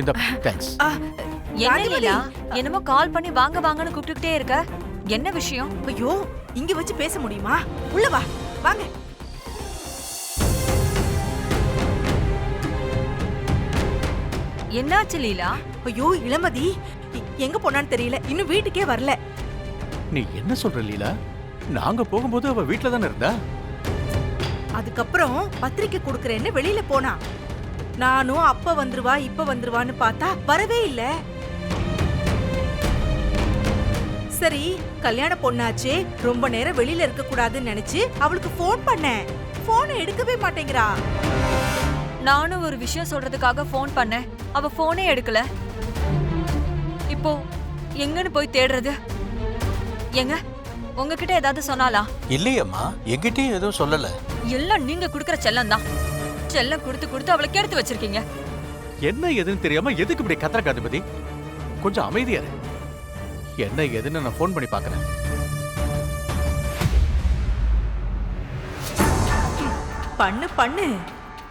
இந்த தேங்க்ஸ் என்னமோ கால் பண்ணி வாங்க வாங்கன்னு கூப்பிட்டுக்கிட்டே இருக்க. என்ன விஷயம்? ஐயோ இங்க வச்சு பேச முடியுமா? உள்ள வா வாங்க. என்னாச்சு லீலா? ஐயோ இளமதி. எங்க போனான்னு தெரியல. இன்னும் வீட்டுக்கே வரல. நீ என்ன சொல்ற லீலா? நாங்க போகும்போது அவ வீட்ல தானே இருந்தா? அதுக்கப்புறம் பத்திரிக்கை கொடுக்கறேன்னு வெளியில போனா. நானும் அப்ப வந்துருவா இப்ப வந்துருவான்னு பார்த்தா வரவே இல்ல. சரி கல்யாண பொண்ணாச்சே ரொம்ப நேரம் வெளியில இருக்க கூடாதுன்னு நினைச்சு அவளுக்கு ஃபோன் பண்ணேன் போனை எடுக்கவே மாட்டேங்கிறா. நானும் ஒரு விஷயம் சொல்றதுக்காக ஃபோன் பண்ணேன் அவ ஃபோனே எடுக்கல. இப்போ எங்கன்னு போய் தேடுறது? எங்க உங்ககிட்ட ஏதாவது சொன்னாலா? இல்லையம்மா என்கிட்டயும் எதுவும் சொல்லல. எல்லாம் நீங்க குடுக்கற செல்லம் தான். செல்லம் கொடுத்து கொடுத்து அவளை கெடுத்து வச்சிருக்கீங்க. என்ன ஏதுன்னு தெரியாம எதுக்கு இப்படி கத்துற காதுபதி கொஞ்சம் அமைதியா இரு. என்ன ஏதுன்னு நான் ஃபோன் பண்ணி பார்க்கறேன் பண்ணு பண்ணு.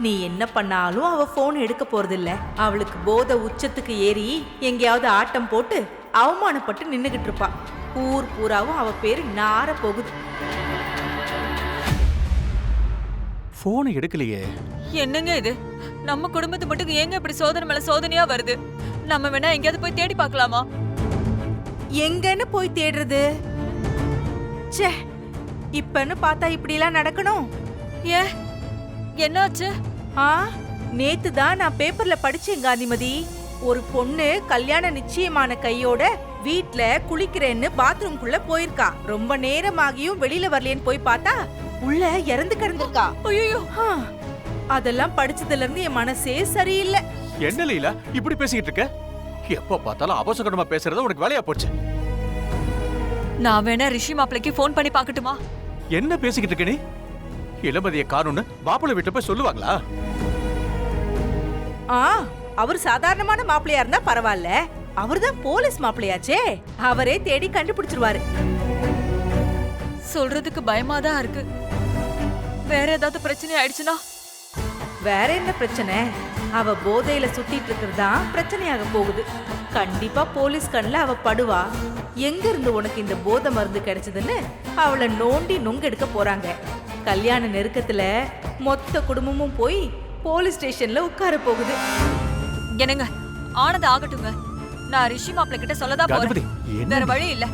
நீ என்ன பண்ணாலும் அவ போன் எடுக்க போறதில்ல. அவளுக்கு போதை உச்சத்துக்கு ஏறி எங்கேயாவது ஆட்டம் போட்டு அவமானப்பட்டு நின்னுகிட்டு இருப்பா. ஊர் பூராவும் அவ பேரு நார போகுது ஃபோனை எடுக்கலையே. என்னங்க இது? நம்ம குடும்பத்து மட்டும் ஏங்க இப்படி சோதனை மேல சோதனையா வருது? நம்ம வேணா எங்கேயாவது போய் தேடி பார்க்கலாமா? எங்கன்னு போய் தேடுறது? ச்சே இப்பன்னு பார்த்தா இப்படிலாம் நடக்கணும். ஏன் என்னாச்சு? ஆ நேத்து தான் நான் பேப்பர்ல படிச்சேன் காந்திமதி. ஒரு பொண்ணு கல்யாண நிச்சயமான கையோட வீட்ல குளிக்கிறேன்னு பாத்ரூம்குள்ள போயிருக்கா. ரொம்ப நேரமாகியும் வெளியில வரலையேன்னு போய் பார்த்தா உள்ள இறந்து கிடந்திருக்கா. ஐயோ ஆ, அதெல்லாம் படிச்சதுல இருந்து என் மனசே சரியில்லை. என்ன லீலா இப்படி பேசிக்கிட்டு இருக்க? எப்ப பார்த்தாலும் அவசரமா பேசுறது உனக்கு வேலையா போச்சு. நான் வேணா ரிஷி மாப்பிளைக்கு ஃபோன் பண்ணி பார்க்கட்டுமா? என்ன பேசிக்கிட்டு இருக்க நீ? இளமதிய காணும்னு மாப்பிள்ளை வீட்டுல போய் சொல்லுவாங்களா? ஆ. அவர் சாதாரணமான மாப்பிள்ளையா இருந்தா பரவாயில்ல. அவர்தான் போலீஸ் மாப்பிள்ளையாச்சே. அவரே தேடி கண்டுபிடிச்சிருவாரு. சொல்றதுக்கு பயமா தான் இருக்கு. வேற ஏதாவது பிரச்சனை ஆயிடுச்சுன்னா? வேற என்ன பிரச்சனை? அவ போதையில சுத்திட்டு இருக்கிறது தான் பிரச்சனையாக போகுது. கண்டிப்பா போலீஸ் கண்ணுல அவ படுவா. எங்க இருந்து உனக்கு இந்த போதை மருந்து கிடைச்சதுன்னு அவளை நோண்டி நுங்கெடுக்க போறாங்க. கல்யாண நெருக்கத்துல மொத்த குடும்பமும் போய் போலீஸ் ஸ்டேஷன்ல உட்கார போகுது. என்னங்க? ஆனது ஆகட்டுங்க. நான் ரிஷி மாப்பிள்ளை கிட்ட சொல்லதான் போறேன். வேற வழி இல்ல.